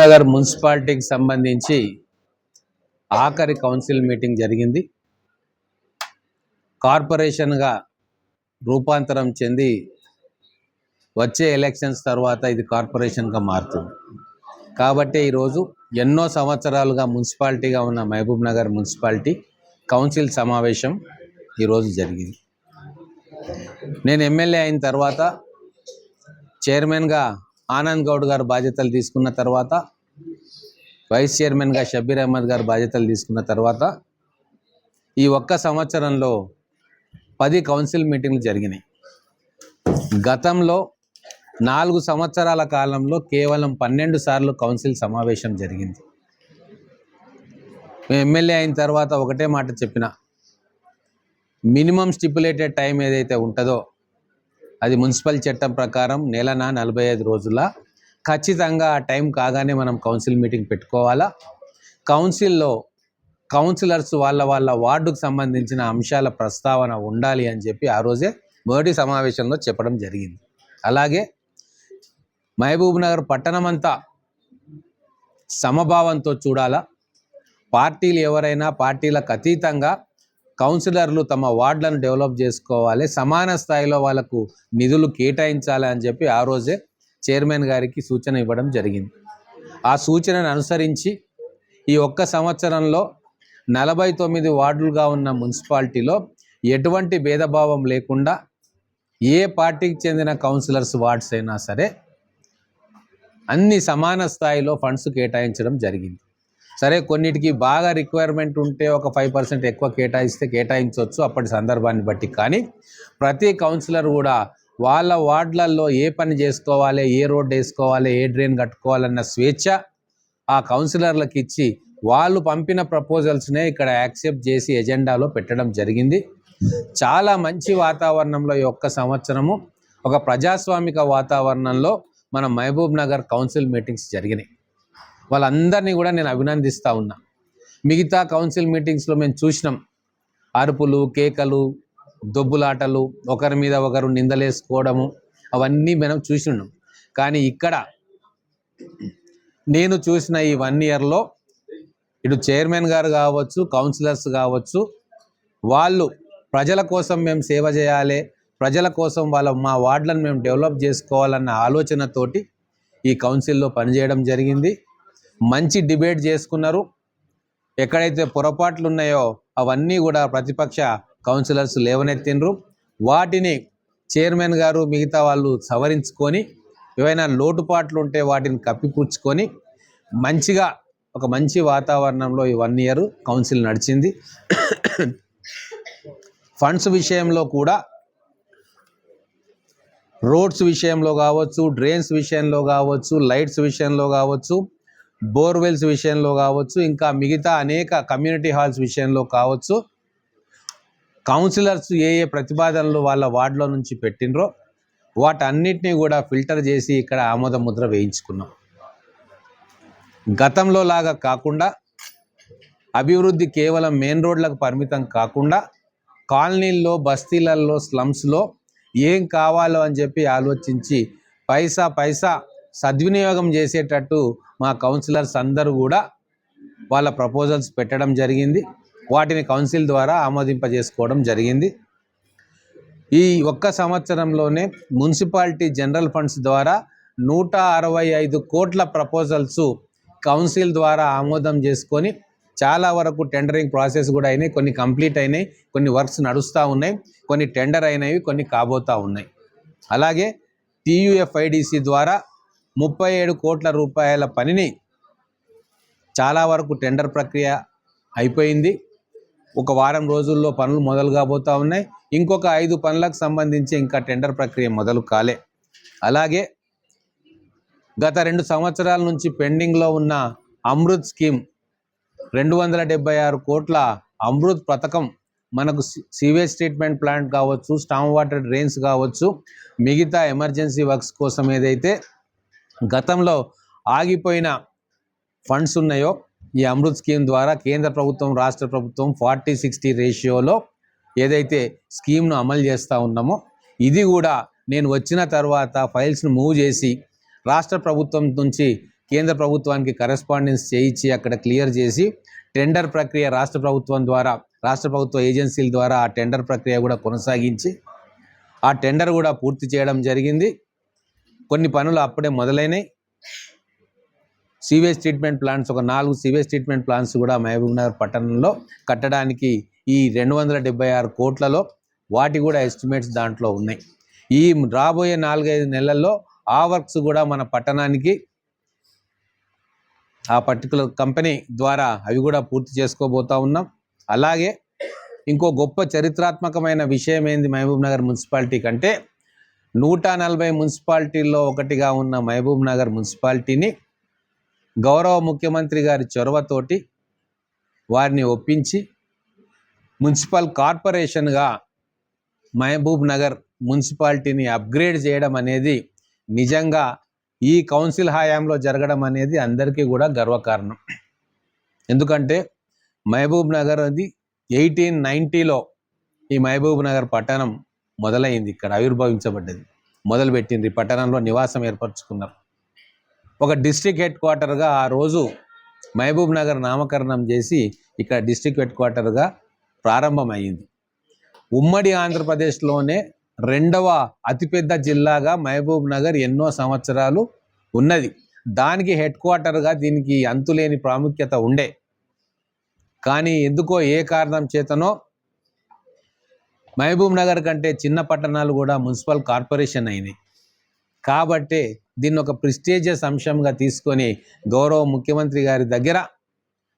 నగర్ మున్సిపాలిటీకి సంబంధించి ఆఖరి కౌన్సిల్ మీటింగ్ జరిగింది. కార్పొరేషన్గా రూపాంతరం చెంది వచ్చే ఎలక్షన్స్ తర్వాత ఇది కార్పొరేషన్గా మారుతుంది. కాబట్టి ఈరోజు ఎన్నో సంవత్సరాలుగా మున్సిపాలిటీగా ఉన్న మహబూబ్ నగర్ మున్సిపాలిటీ కౌన్సిల్ సమావేశం ఈరోజు జరిగింది. నేను ఎమ్మెల్యే అయిన తర్వాత చైర్మన్గా ఆనంద్ గౌడ్ గారు బాధ్యతలు తీసుకున్న తర్వాత వైస్ చైర్మన్గా షబీర్ అహ్మద్ గారు బాధ్యతలు తీసుకున్న తర్వాత ఈ ఒక్క సంవత్సరంలో పది కౌన్సిల్ మీటింగ్లు జరిగినాయి. గతంలో నాలుగు సంవత్సరాల కాలంలో కేవలం పన్నెండు సార్లు కౌన్సిల్ సమావేశం జరిగింది. మేము ఎమ్మెల్యే అయిన తర్వాత ఒకటే మాట చెప్పిన మినిమం స్టిపులేటెడ్ టైం ఏదైతే ఉంటుందో అది మున్సిపల్ చట్టం ప్రకారం నెలన నలభై ఐదు రోజుల. ఖచ్చితంగా ఆ టైం కాగానే మనం కౌన్సిల్ మీటింగ్ పెట్టుకోవాలా? కౌన్సిల్లో కౌన్సిలర్స్ వాళ్ళ వాళ్ళ వార్డుకు సంబంధించిన అంశాల ప్రస్తావన ఉండాలి అని చెప్పి ఆ రోజే మొదటి సమావేశంలో చెప్పడం జరిగింది. అలాగే మహబూబ్ నగర్ పట్టణమంతా సమభావంతో చూడాలా? పార్టీలు ఎవరైనా పార్టీలకు అతీతంగా కౌన్సిలర్లు తమ వార్డులను డెవలప్ చేసుకోవాలి సమాన స్థాయిలో వాళ్ళకు నిధులు కేటాయించాలి అని చెప్పి ఆ రోజే చైర్మన్ గారికి సూచన ఇవ్వడం జరిగింది. ఆ సూచనను అనుసరించి ఈ ఒక్క సంవత్సరంలో నలభై తొమ్మిది వార్డులుగా ఉన్న మున్సిపాలిటీలో ఎటువంటి భేదభావం లేకుండా ఏ పార్టీకి చెందిన కౌన్సిలర్స్ వార్డ్స్ అయినా సరే అన్ని సమాన స్థాయిలో ఫండ్స్ కేటాయించడం జరిగింది. సరే కొన్నిటికి బాగా రిక్వైర్మెంట్ ఉంటే ఒక ఫైవ్ పర్సెంట్ ఎక్కువ కేటాయిస్తే కేటాయించవచ్చు అప్పటి సందర్భాన్ని బట్టి. కానీ ప్రతి కౌన్సిలర్ కూడా వాళ్ళ వార్డులలో ఏ పని చేసుకోవాలి ఏ రోడ్ వేసుకోవాలి ఏ డ్రైన్ కట్టుకోవాలన్న స్వేచ్ఛ ఆ కౌన్సిలర్లకు ఇచ్చి వాళ్ళు పంపిన ప్రపోజల్స్నే ఇక్కడ యాక్సెప్ట్ చేసి ఎజెండాలో పెట్టడం జరిగింది. చాలా మంచి వాతావరణంలో ఈ ఒక్క సంవత్సరము ఒక ప్రజాస్వామిక వాతావరణంలో మన మహబూబ్ నగర్ కౌన్సిల్ మీటింగ్స్ జరిగినాయి. వాళ్ళందరినీ కూడా నేను అభినందిస్తూ ఉన్నా. మిగతా కౌన్సిల్ మీటింగ్స్లో మేము చూసినాం. అరుపులు కేకలు దొబ్బులాటలు ఒకరి మీద ఒకరు నిందలేసుకోవడము అవన్నీ మనం చూసినాం. కానీ ఇక్కడ నేను చూసిన ఈ వన్ ఇయర్లో ఇటు చైర్మన్ గారు కావచ్చు కౌన్సిలర్స్ కావచ్చు వాళ్ళు ప్రజల కోసం మేము సేవ చేయాలి ప్రజల కోసం వాళ్ళ మా వార్డులను మేము డెవలప్ చేసుకోవాలన్న ఆలోచనతోటి ఈ కౌన్సిల్లో పనిచేయడం జరిగింది. మంచి డిబేట్ చేసుకున్నారు. ఎక్కడైతే పొరపాట్లు ఉన్నాయో అవన్నీ కూడా ప్రతిపక్ష కౌన్సిలర్స్ లేవనెత్తిండ్రు. వాటిని చైర్మన్ గారు మిగతా వాళ్ళు సవరించుకొని ఏవైనా లోటుపాట్లు ఉంటే వాటిని కప్పిపుచ్చుకొని మంచిగా ఒక మంచి వాతావరణంలో ఈ వన్ ఇయర్ కౌన్సిల్ నడిచింది. ఫండ్స్ విషయంలో కూడా రోడ్స్ విషయంలో కావచ్చు డ్రైన్స్ విషయంలో కావచ్చు లైట్స్ విషయంలో కావచ్చు బోర్వెల్స్ విషయంలో కావచ్చు ఇంకా మిగతా అనేక కమ్యూనిటీ హాల్స్ విషయంలో కావచ్చు కౌన్సిలర్స్ ఏ ఏ ప్రతిపాదనలు వాళ్ళ వార్డులో నుంచి పెట్టినరో వాటన్నిటిని కూడా ఫిల్టర్ చేసి ఇక్కడ ఆమోద ముద్ర వేయించుకున్నాం. గతంలో లాగా కాకుండా అభివృద్ధి కేవలం మెయిన్ రోడ్లకు పరిమితం కాకుండా కాలనీల్లో బస్తీలలో స్లమ్స్లో ఏం కావాలో అని చెప్పి ఆలోచించి పైసా పైసా సద్వినియోగం చేసేటట్టు మా కౌన్సిలర్స్ అందరూ కూడా వాళ్ళ ప్రపోజల్స్ పెట్టడం జరిగింది. వాటిని కౌన్సిల్ ద్వారా ఆమోదింపజేసుకోవడం జరిగింది. ఈ ఒక్క సంవత్సరంలోనే మున్సిపాలిటీ జనరల్ ఫండ్స్ ద్వారా నూట అరవై ఐదు కోట్ల ప్రపోజల్స్ కౌన్సిల్ ద్వారా ఆమోదం చేసుకొని చాలా వరకు టెండరింగ్ ప్రాసెస్ కూడా అయినాయి. కొన్ని కంప్లీట్ అయినాయి. కొన్ని వర్క్స్ నడుస్తూ ఉన్నాయి. కొన్ని టెండర్ అయినవి కొన్ని కాబోతూ ఉన్నాయి. అలాగే టీయూఎఫ్ఐడిసి ద్వారా ముప్పై ఏడు కోట్ల రూపాయల పనిని చాలా వరకు టెండర్ ప్రక్రియ అయిపోయింది. ఒక వారం రోజుల్లో పనులు మొదలు కాబోతూ ఉన్నాయి. ఇంకొక ఐదు పనులకు సంబంధించి ఇంకా టెండర్ ప్రక్రియ మొదలు కాలే. అలాగే గత రెండు సంవత్సరాల నుంచి పెండింగ్లో ఉన్న అమృత్ స్కీమ్ రెండు వందల డెబ్బై ఆరు కోట్ల అమృత్ పథకం మనకు సీవేజ్ ట్రీట్మెంట్ ప్లాంట్ కావచ్చు స్టామ్ వాటర్ డ్రైన్స్ కావచ్చు మిగతా ఎమర్జెన్సీ వర్క్స్ కోసం ఏదైతే గతంలో ఆగిపోయిన ఫండ్స్ ఉన్నాయో ఈ అమృత్ స్కీమ్ ద్వారా కేంద్ర ప్రభుత్వం రాష్ట్ర ప్రభుత్వం ఫార్టీ సిక్స్టీ రేషియోలో ఏదైతే స్కీమ్ను అమలు చేస్తూ ఉన్నామో ఇది కూడా నేను వచ్చిన తర్వాత ఫైల్స్ను మూవ్ చేసి రాష్ట్ర ప్రభుత్వం నుంచి కేంద్ర ప్రభుత్వానికి కరెస్పాండెన్స్ చేయించి అక్కడ క్లియర్ చేసి టెండర్ ప్రక్రియ రాష్ట్ర ప్రభుత్వం ద్వారా రాష్ట్ర ప్రభుత్వ ఏజెన్సీల ద్వారా ఆ టెండర్ ప్రక్రియ కూడా కొనసాగించి ఆ టెండర్ కూడా పూర్తి చేయడం జరిగింది. కొన్ని పనులు అప్పుడే మొదలైనవి సీవేజ్ ట్రీట్మెంట్ ప్లాంట్స్ ఒక నాలుగు సీవేజ్ ట్రీట్మెంట్ ప్లాంట్స్ కూడా మహబూబ్ నగర్ పట్టణంలో కట్టడానికి ఈ రెండు వందల డెబ్బై ఆరు కోట్లలో వాటి కూడా ఎస్టిమేట్స్ దాంట్లో ఉన్నాయి. ఈ రాబోయే నాలుగైదు నెలల్లో ఆ వర్క్స్ కూడా మన పట్టణానికి ఆ పర్టికులర్ కంపెనీ ద్వారా అవి కూడా పూర్తి చేసుకోబోతా ఉన్నాం. అలాగే ఇంకో గొప్ప చరిత్రాత్మకమైన విషయం ఏంది మహబూబ్ నగర్ మున్సిపాలిటీ కంటే నూట నలభై మున్సిపాలిటీల్లో ఒకటిగా ఉన్న మహబూబ్ నగర్ మున్సిపాలిటీని గౌరవ ముఖ్యమంత్రి గారి చొరవతోటి వారిని ఒప్పించి మున్సిపల్ కార్పొరేషన్గా మహబూబ్ నగర్ మున్సిపాలిటీని అప్గ్రేడ్ చేయడం అనేది నిజంగా ఈ కౌన్సిల్ హయాంలో జరగడం అనేది అందరికీ కూడా గర్వకారణం. ఎందుకంటే మహబూబ్ నగర్ అది ఎయిటీన్ నైంటీలో ఈ మహబూబ్ నగర్ పట్టణం మొదలైంది. ఇక్కడ ఆవిర్భవించబడ్డది. మొదలుపెట్టింది పట్టణంలో నివాసం ఏర్పరచుకున్నారు. ఒక డిస్ట్రిక్ట్ హెడ్ క్వార్టర్గా ఆ రోజు మహబూబ్ నగర్ నామకరణం చేసి ఇక్కడ డిస్ట్రిక్ట్ హెడ్ క్వార్టర్గా ప్రారంభమైంది. ఉమ్మడి ఆంధ్రప్రదేశ్లోనే రెండవ అతిపెద్ద జిల్లాగా మహబూబ్ నగర్ ఎన్నో సంవత్సరాలు ఉన్నది. దానికి హెడ్ క్వార్టర్గా దీనికి అంతులేని ప్రాముఖ్యత ఉండే. కానీ ఎందుకో ఏ కారణం చేతనో మహబూబ్ నగర్ కంటే చిన్న పట్టణాలు కూడా మున్సిపల్ కార్పొరేషన్ అయినాయి. కాబట్టే దీన్ని ఒక ప్రిస్టేజియస్ అంశంగా తీసుకొని గౌరవ ముఖ్యమంత్రి గారి దగ్గర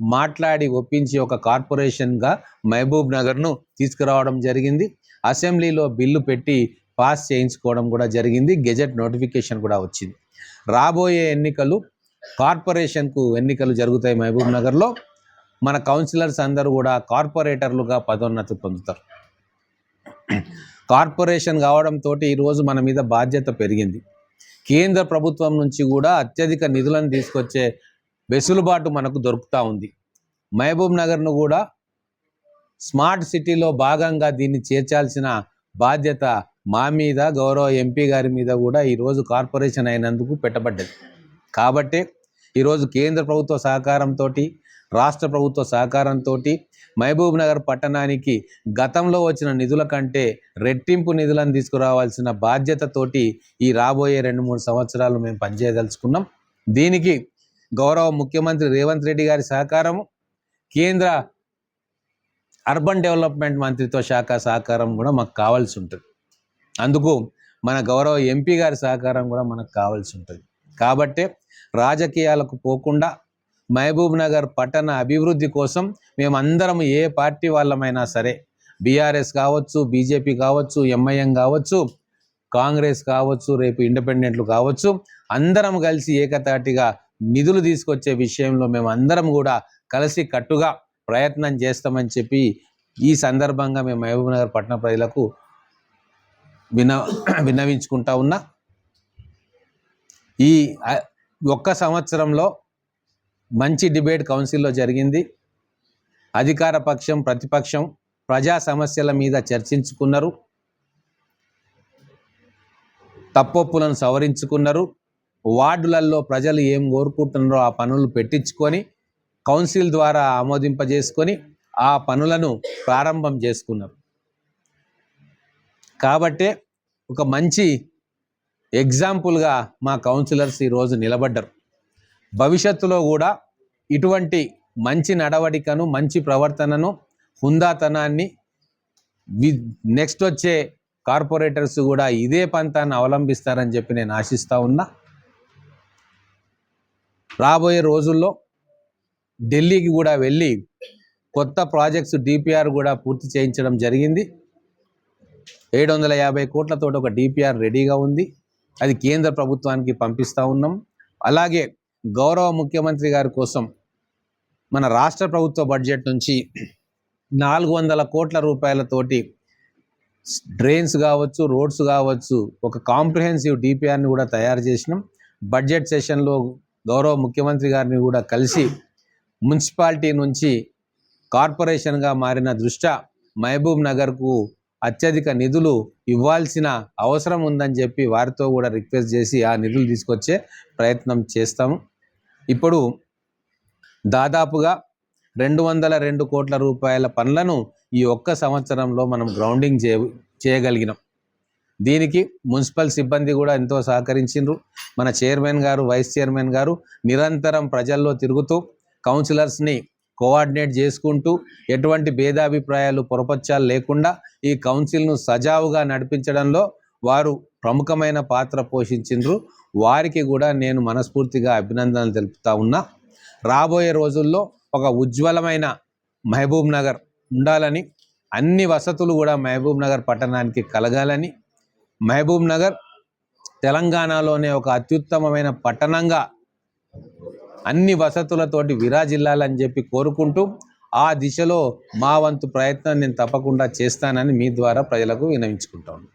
మాట్లాడి ఒప్పించి ఒక కార్పొరేషన్గా మహబూబ్ నగర్ను తీసుకురావడం జరిగింది. అసెంబ్లీలో బిల్లు పెట్టి పాస్ చేయించుకోవడం కూడా జరిగింది. గెజెట్ నోటిఫికేషన్ కూడా వచ్చింది. రాబోయే ఎన్నికలు కార్పొరేషన్కు ఎన్నికలు జరుగుతాయి మహబూబ్ నగర్లో. మన కౌన్సిలర్స్ అందరూ కూడా కార్పొరేటర్లుగా పదోన్నతి పొందుతారు. కార్పొరేషన్ కావడంతో ఈరోజు మన మీద బాధ్యత పెరిగింది. కేంద్ర ప్రభుత్వం నుంచి కూడా అత్యధిక నిధులను తీసుకొచ్చే వెసులుబాటు మనకు దొరుకుతూ ఉంది. మహబూబ్ నగర్ను కూడా స్మార్ట్ సిటీలో భాగంగా దీన్ని చేర్చాల్సిన బాధ్యత మా మీద గౌరవ ఎంపీ గారి మీద కూడా ఈరోజు కార్పొరేషన్ అయినందుకు పెట్టబడ్డది. కాబట్టి ఈరోజు కేంద్ర ప్రభుత్వ సహకారంతో రాష్ట్ర ప్రభుత్వ సహకారంతో మహబూబ్ నగర్ పట్టణానికి గతంలో వచ్చిన నిధుల కంటే రెట్టింపు నిధులను తీసుకురావాల్సిన బాధ్యతతోటి ఈ రాబోయే రెండు మూడు సంవత్సరాలు మేము పనిచేయదలుచుకున్నాం. దీనికి గౌరవ ముఖ్యమంత్రి రేవంత్ రెడ్డి గారి సహకారము కేంద్ర అర్బన్ డెవలప్మెంట్ మంత్రిత్వ శాఖ సహకారం కూడా మాకు కావాల్సి ఉంటుంది. అందుకు మన గౌరవ ఎంపీ గారి సహకారం కూడా మనకు కావాల్సి ఉంటుంది. కాబట్టే రాజకీయాలకు పోకుండా మహబూబ్ నగర్ పట్టణ అభివృద్ధి కోసం మేమందరం ఏ పార్టీ వాళ్ళమైనా సరే బీఆర్ఎస్ కావచ్చు బీజేపీ కావచ్చు ఎంఐఎం కావచ్చు కాంగ్రెస్ కావచ్చు రేపు ఇండిపెండెంట్లు కావచ్చు అందరం కలిసి ఏకతాటిగా నిధులు తీసుకొచ్చే విషయంలో మేము అందరం కూడా కలిసి కట్టుగా ప్రయత్నం చేస్తామని చెప్పి ఈ సందర్భంగా మేము మహబూబ్ నగర్ పట్టణ ప్రజలకు విన విన్నవించుకుంటా ఉన్నా. ఈ ఒక్క సంవత్సరంలో మంచి డిబేట్ కౌన్సిల్లో జరిగింది. అధికార పక్షం ప్రతిపక్షం ప్రజా సమస్యల మీద చర్చించుకున్నారు. తప్పొప్పులను సవరించుకున్నారు. వార్డులలో ప్రజలు ఏం కోరుకుంటున్నారో ఆ పనులు పెట్టించుకొని కౌన్సిల్ ద్వారా ఆమోదింపజేసుకొని ఆ పనులను ప్రారంభం చేసుకున్నారు. కాబట్టే ఒక మంచి ఎగ్జాంపుల్గా మా కౌన్సిలర్స్ ఈరోజు నిలబడ్డారు. భవిష్యత్తులో కూడా ఇటువంటి మంచి నడవడికను మంచి ప్రవర్తనను హుందాతనాన్ని వి నెక్స్ట్ వచ్చే కార్పొరేటర్స్ కూడా ఇదే పంతాన్ని అవలంబిస్తారని చెప్పి నేను ఆశిస్తూ ఉన్నా. రాబోయే రోజుల్లో ఢిల్లీకి కూడా వెళ్ళి కొత్త ప్రాజెక్ట్స్ డిపిఆర్ కూడా పూర్తి చేయించడం జరిగింది. ఏడు వందల యాభై కోట్లతో ఒక డిపిఆర్ రెడీగా ఉంది. అది కేంద్ర ప్రభుత్వానికి పంపిస్తూ ఉన్నాం. అలాగే గౌరవ ముఖ్యమంత్రి గారి కోసం మన రాష్ట్ర ప్రభుత్వ బడ్జెట్ నుంచి నాలుగు వందల కోట్ల రూపాయలతోటి డ్రైన్స్ కావచ్చు రోడ్స్ కావచ్చు ఒక కాంప్రిహెన్సివ్ డిపిఆర్ని కూడా తయారు చేసినాం. బడ్జెట్ సెషన్లో గౌరవ ముఖ్యమంత్రి గారిని కూడా కలిసి మున్సిపాలిటీ నుంచి కార్పొరేషన్గా మారిన దృష్ట్యా మహబూబ్ నగర్కు అత్యధిక నిధులు ఇవ్వాల్సిన అవసరం ఉందని చెప్పి వారితో కూడా రిక్వెస్ట్ చేసి ఆ నిధులు తీసుకొచ్చే ప్రయత్నం చేస్తాము. ఇప్పుడు దాదాపుగా రెండు వందల రెండు కోట్ల రూపాయల పనులను ఈ ఒక్క సంవత్సరంలో మనం గ్రౌండింగ్ చే చేయగలిగినాం. దీనికి మున్సిపల్ సిబ్బంది కూడా ఎంతో సహకరించిండ్రు. మన చైర్మన్ గారు వైస్ చైర్మన్ గారు నిరంతరం ప్రజల్లో తిరుగుతూ కౌన్సిలర్స్ని కోఆర్డినేట్ చేసుకుంటూ ఎటువంటి భేదాభిప్రాయాలు పొరపచ్చాలు లేకుండా ఈ కౌన్సిల్ను సజావుగా నడిపించడంలో వారు ప్రముఖమైన పాత్ర పోషించిండ్రు. వారికి కూడా నేను మనస్ఫూర్తిగా అభినందనలు తెలుపుతా ఉన్నా. రాబోయే రోజుల్లో ఒక ఉజ్వలమైన మహబూబ్ నగర్ ఉండాలని అన్ని వసతులు కూడా మహబూబ్ నగర్ పట్టణానికి కలగాలని మహబూబ్ నగర్ తెలంగాణలోనే ఒక అత్యుత్తమమైన పట్టణంగా అన్ని వసతులతోటి విరాజిల్లాలని చెప్పి కోరుకుంటూ ఆ దిశలో మా వంతు ప్రయత్నం నేను తప్పకుండా చేస్తానని మీ ద్వారా ప్రజలకు వినవించుకుంటాను